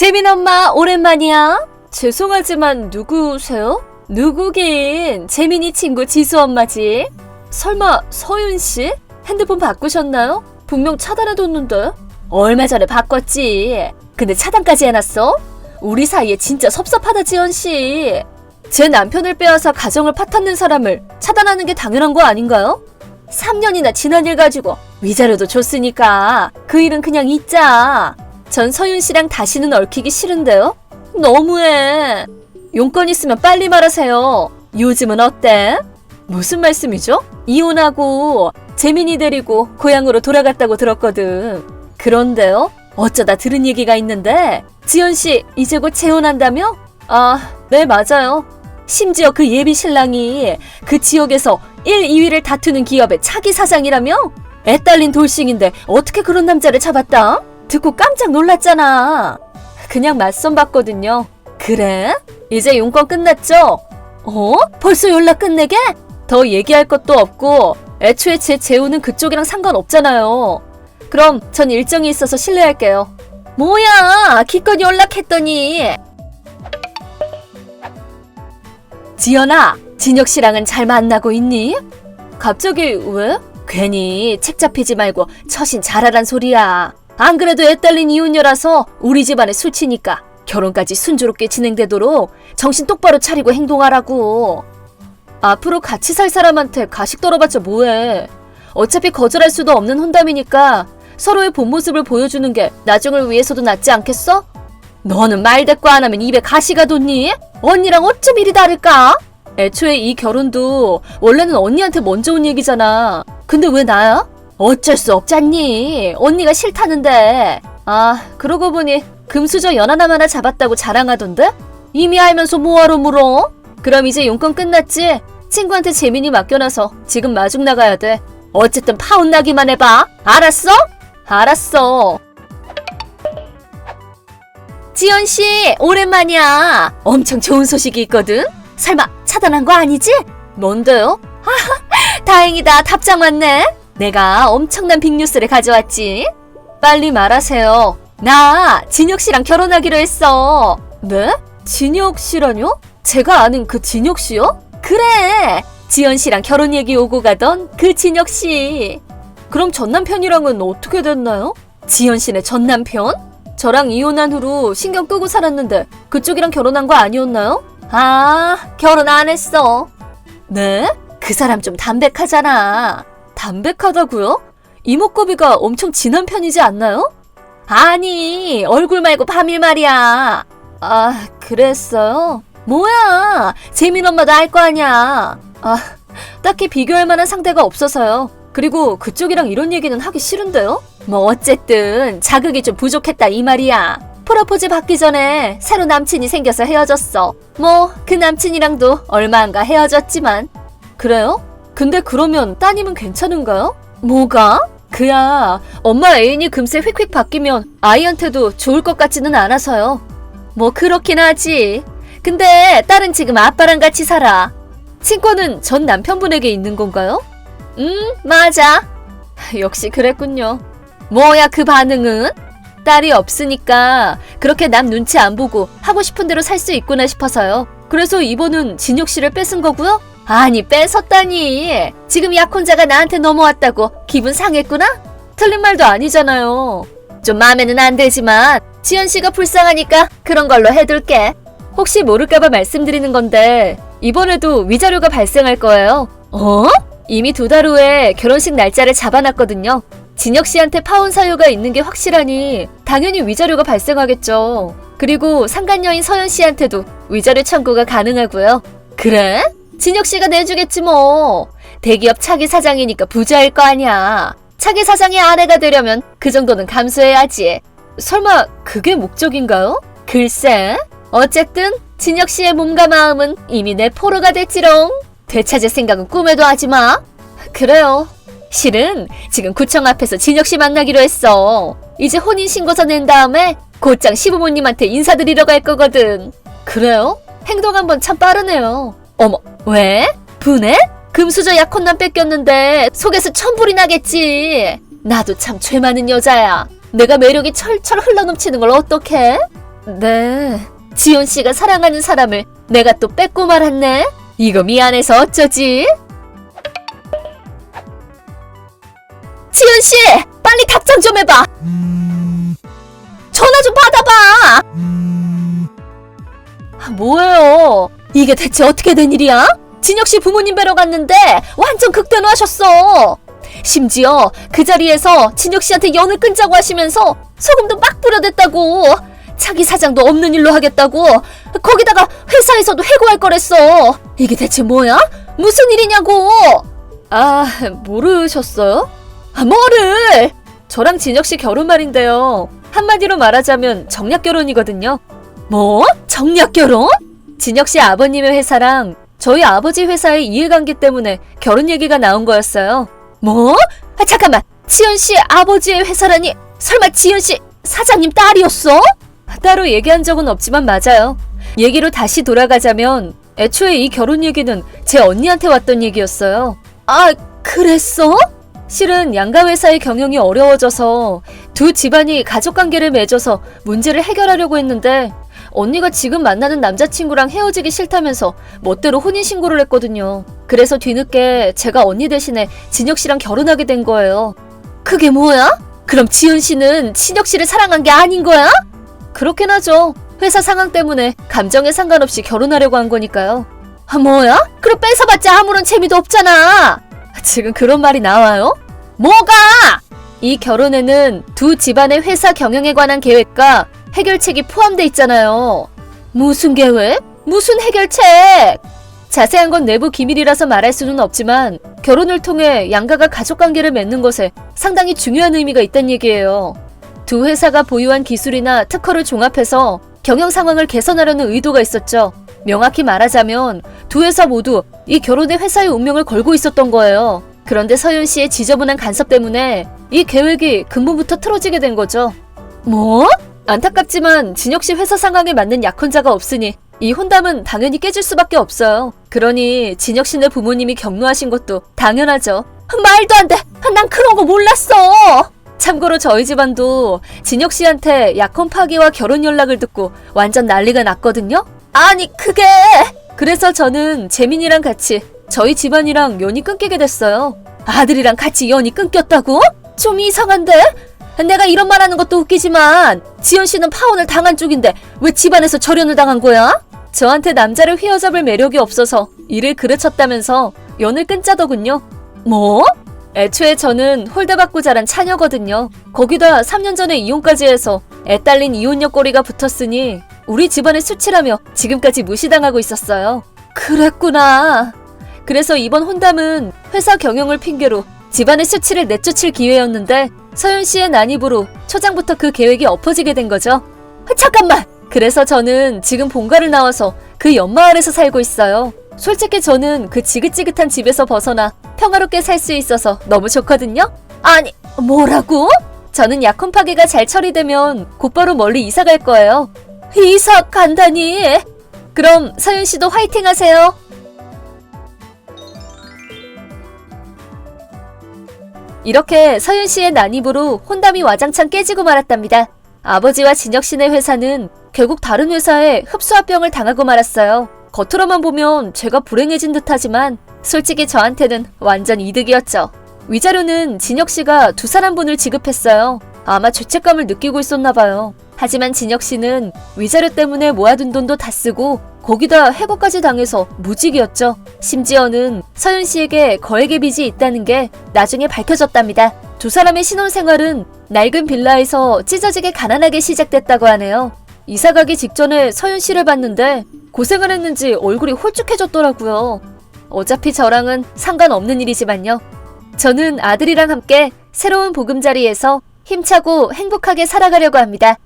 재민 엄마 오랜만이야. 죄송하지만 누구세요? 누구긴 재민이 친구 지수 엄마지. 설마 서윤 씨? 핸드폰 바꾸셨나요? 분명 차단해뒀는데. 얼마 전에 바꿨지. 근데 차단까지 해놨어? 우리 사이에 진짜 섭섭하다 지연 씨. 제 남편을 빼앗아 가정을 파탄낸 사람을 차단하는 게 당연한 거 아닌가요? 3년이나 지난 일 가지고 위자료도 줬으니까 그 일은 그냥 잊자. 전 서윤 씨랑 다시는 얽히기 싫은데요? 너무해. 용건 있으면 빨리 말하세요. 요즘은 어때? 무슨 말씀이죠? 이혼하고 재민이 데리고 고향으로 돌아갔다고 들었거든. 그런데요? 어쩌다 들은 얘기가 있는데 지연 씨 이제 곧 재혼한다며? 아, 네 맞아요. 심지어 그 예비 신랑이 그 지역에서 1, 2위를 다투는 기업의 차기 사장이라며? 애 딸린 돌싱인데 어떻게 그런 남자를 잡았다? 듣고 깜짝 놀랐잖아. 그냥 맞선 봤거든요. 그래? 이제 용건 끝났죠? 어? 벌써 연락 끝내게? 더 얘기할 것도 없고 애초에 제 재혼은 그쪽이랑 상관없잖아요. 그럼 전 일정이 있어서 실례할게요. 뭐야? 기껏 연락했더니. 지연아, 진혁 씨랑은 잘 만나고 있니? 갑자기 왜? 괜히 책 잡히지 말고 처신 잘하란 소리야. 안 그래도 애 딸린 이혼녀라서 우리 집안에 술 치니까 결혼까지 순조롭게 진행되도록 정신 똑바로 차리고 행동하라고. 앞으로 같이 살 사람한테 가식 떨어봤자 뭐해. 어차피 거절할 수도 없는 혼담이니까 서로의 본 모습을 보여주는 게 나중을 위해서도 낫지 않겠어? 너는 말 대꾸 안 하면 입에 가시가 돋니? 언니랑 어쩜 이리 다를까? 애초에 이 결혼도 원래는 언니한테 먼저 온 얘기잖아. 근데 왜 나야? 어쩔 수 없잖니. 언니가 싫다는데. 아, 그러고 보니 금수저 연하남 하나 잡았다고 자랑하던데? 이미 알면서 뭐하러 물어? 그럼 이제 용건 끝났지? 친구한테 재민이 맡겨놔서 지금 마중 나가야 돼. 어쨌든 파운 나기만 해봐. 알았어? 알았어. 지연 씨, 오랜만이야. 엄청 좋은 소식이 있거든. 설마 차단한 거 아니지? 뭔데요? 다행이다. 답장 왔네. 내가 엄청난 빅뉴스를 가져왔지. 빨리 말하세요. 나 진혁 씨랑 결혼하기로 했어. 네? 진혁 씨라뇨? 제가 아는 그 진혁 씨요? 그래. 지연 씨랑 결혼 얘기 오고 가던 그 진혁 씨. 그럼 전 남편이랑은 어떻게 됐나요? 지연 씨네 전 남편? 저랑 이혼한 후로 신경 끄고 살았는데 그쪽이랑 결혼한 거 아니었나요? 아, 결혼 안 했어. 네? 그 사람 좀 담백하잖아. 담백하다고요? 이목구비가 엄청 진한 편이지 않나요? 아니, 얼굴 말고 밤일 말이야. 아, 그랬어요? 뭐야, 재민 엄마도 알 거 아니야. 아, 딱히 비교할 만한 상대가 없어서요. 그리고 그쪽이랑 이런 얘기는 하기 싫은데요? 뭐 어쨌든 자극이 좀 부족했다 이 말이야. 프로포즈 받기 전에 새로 남친이 생겨서 헤어졌어. 뭐 그 남친이랑도 얼마 안가 헤어졌지만. 그래요? 근데 그러면 따님은 괜찮은가요? 뭐가? 그야 엄마 애인이 금세 휙휙 바뀌면 아이한테도 좋을 것 같지는 않아서요. 뭐 그렇긴 하지. 근데 딸은 지금 아빠랑 같이 살아. 친권은 전 남편분에게 있는 건가요? 음, 맞아. 역시 그랬군요. 뭐야, 그 반응은? 딸이 없으니까 그렇게 남 눈치 안 보고 하고 싶은 대로 살 수 있구나 싶어서요. 그래서 이번은 진혁 씨를 뺏은 거고요? 아니, 뺏었다니. 지금 약혼자가 나한테 넘어왔다고 기분 상했구나? 틀린 말도 아니잖아요. 좀 마음에는 안 들지만 지연 씨가 불쌍하니까 그런 걸로 해둘게. 혹시 모를까봐 말씀드리는 건데 이번에도 위자료가 발생할 거예요. 어? 이미 두 달 후에 결혼식 날짜를 잡아놨거든요. 진혁 씨한테 파혼 사유가 있는 게 확실하니 당연히 위자료가 발생하겠죠. 그리고 상간녀인 서연 씨한테도 위자료 청구가 가능하고요. 그래? 진혁 씨가 내주겠지 뭐. 대기업 차기 사장이니까 부자일 거 아니야. 차기 사장의 아내가 되려면 그 정도는 감수해야지. 설마 그게 목적인가요? 글쎄. 어쨌든 진혁 씨의 몸과 마음은 이미 내 포로가 됐지롱. 되찾을 생각은 꿈에도 하지 마. 그래요. 실은 지금 구청 앞에서 진혁 씨 만나기로 했어. 이제 혼인 신고서 낸 다음에 곧장 시부모님한테 인사드리러 갈 거거든. 그래요? 행동 한번 참 빠르네요. 어머, 왜? 분해? 금수저 약혼남 뺏겼는데 속에서 천불이 나겠지. 나도 참 죄 많은 여자야. 내가 매력이 철철 흘러넘치는 걸 어떡해? 네. 지연 씨가 사랑하는 사람을 내가 또 뺏고 말았네. 이거 미안해서 어쩌지? 지연 씨, 빨리 답장 좀 해봐. 전화 좀 받아봐. 아, 뭐예요? 이게 대체 어떻게 된 일이야? 진혁 씨 부모님 뵈러 갔는데 완전 극대노하셨어. 심지어 그 자리에서 진혁 씨한테 연을 끊자고 하시면서 소금도 막 뿌려댔다고. 자기 사장도 없는 일로 하겠다고. 거기다가 회사에서도 해고할 거랬어. 이게 대체 뭐야? 무슨 일이냐고. 아, 모르셨어요? 아, 뭐를? 저랑 진혁 씨 결혼 말인데요. 한마디로 말하자면 정략 결혼이거든요. 뭐? 정략 결혼? 진혁 씨 아버님의 회사랑 저희 아버지 회사의 이해관계 때문에 결혼 얘기가 나온 거였어요. 뭐? 아, 잠깐만. 지연 씨 아버지의 회사라니 설마 지연 씨 사장님 딸이었어? 따로 얘기한 적은 없지만 맞아요. 얘기로 다시 돌아가자면 애초에 이 결혼 얘기는 제 언니한테 왔던 얘기였어요. 아, 그랬어? 실은 양가 회사의 경영이 어려워져서 두 집안이 가족 관계를 맺어서 문제를 해결하려고 했는데 언니가 지금 만나는 남자친구랑 헤어지기 싫다면서 멋대로 혼인신고를 했거든요. 그래서 뒤늦게 제가 언니 대신에 진혁 씨랑 결혼하게 된 거예요. 그게 뭐야? 그럼 지은 씨는 진혁 씨를 사랑한 게 아닌 거야? 그렇긴 하죠. 회사 상황 때문에 감정에 상관없이 결혼하려고 한 거니까요. 아, 뭐야? 그럼 뺏어봤자 아무런 재미도 없잖아. 지금 그런 말이 나와요? 뭐가? 이 결혼에는 두 집안의 회사 경영에 관한 계획과 해결책이 포함돼 있잖아요. 무슨 계획? 무슨 해결책? 자세한 건 내부 기밀이라서 말할 수는 없지만 결혼을 통해 양가가 가족 관계를 맺는 것에 상당히 중요한 의미가 있다는 얘기예요. 두 회사가 보유한 기술이나 특허를 종합해서 경영 상황을 개선하려는 의도가 있었죠. 명확히 말하자면 두 회사 모두 이 결혼에 회사의 운명을 걸고 있었던 거예요. 그런데 서윤 씨의 지저분한 간섭 때문에 이 계획이 근본부터 틀어지게 된 거죠. 뭐? 안타깝지만 진혁 씨 회사 상황에 맞는 약혼자가 없으니 이 혼담은 당연히 깨질 수밖에 없어요. 그러니 진혁 씨네 부모님이 격노하신 것도 당연하죠. 말도 안 돼. 난 그런 거 몰랐어. 참고로 저희 집안도 진혁 씨한테 약혼 파기와 결혼 연락을 듣고 완전 난리가 났거든요. 아니 그게 그래서 저는 재민이랑 같이 저희 집안이랑 연이 끊기게 됐어요. 아들이랑 같이 연이 끊겼다고? 좀 이상한데? 내가 이런 말 하는 것도 웃기지만 지연 씨는 파혼을 당한 쪽인데 왜 집안에서 절연을 당한 거야? 저한테 남자를 휘어잡을 매력이 없어서 일을 그르쳤다면서 연을 끊자더군요. 뭐? 애초에 저는 홀대받고 자란 차녀거든요. 거기다 3년 전에 이혼까지 해서 애 딸린 이혼녀 꼬리가 붙었으니 우리 집안의 수치라며 지금까지 무시당하고 있었어요. 그랬구나. 그래서 이번 혼담은 회사 경영을 핑계로 집안의 수치를 내쫓을 기회였는데 서윤 씨의 난입으로 초장부터 그 계획이 엎어지게 된 거죠. 아, 잠깐만! 그래서 저는 지금 본가를 나와서 그 연마을에서 살고 있어요. 솔직히 저는 그 지긋지긋한 집에서 벗어나 평화롭게 살 수 있어서 너무 좋거든요? 아니, 뭐라고? 저는 약혼 파기가 잘 처리되면 곧바로 멀리 이사 갈 거예요. 이사 간다니? 그럼 서윤 씨도 화이팅 하세요. 이렇게 서윤 씨의 난입으로 혼담이 와장창 깨지고 말았답니다. 아버지와 진혁 씨네 회사는 결국 다른 회사에 흡수합병을 당하고 말았어요. 겉으로만 보면 제가 불행해진 듯하지만 솔직히 저한테는 완전 이득이었죠. 위자료는 진혁 씨가 두 사람 분을 지급했어요. 아마 죄책감을 느끼고 있었나 봐요. 하지만 진혁 씨는 위자료 때문에 모아둔 돈도 다 쓰고 거기다 해고까지 당해서 무직이었죠. 심지어는 서윤 씨에게 거액의 빚이 있다는 게 나중에 밝혀졌답니다. 두 사람의 신혼생활은 낡은 빌라에서 찢어지게 가난하게 시작됐다고 하네요. 이사 가기 직전에 서윤 씨를 봤는데 고생을 했는지 얼굴이 홀쭉해졌더라고요. 어차피 저랑은 상관없는 일이지만요. 저는 아들이랑 함께 새로운 보금자리에서 힘차고 행복하게 살아가려고 합니다.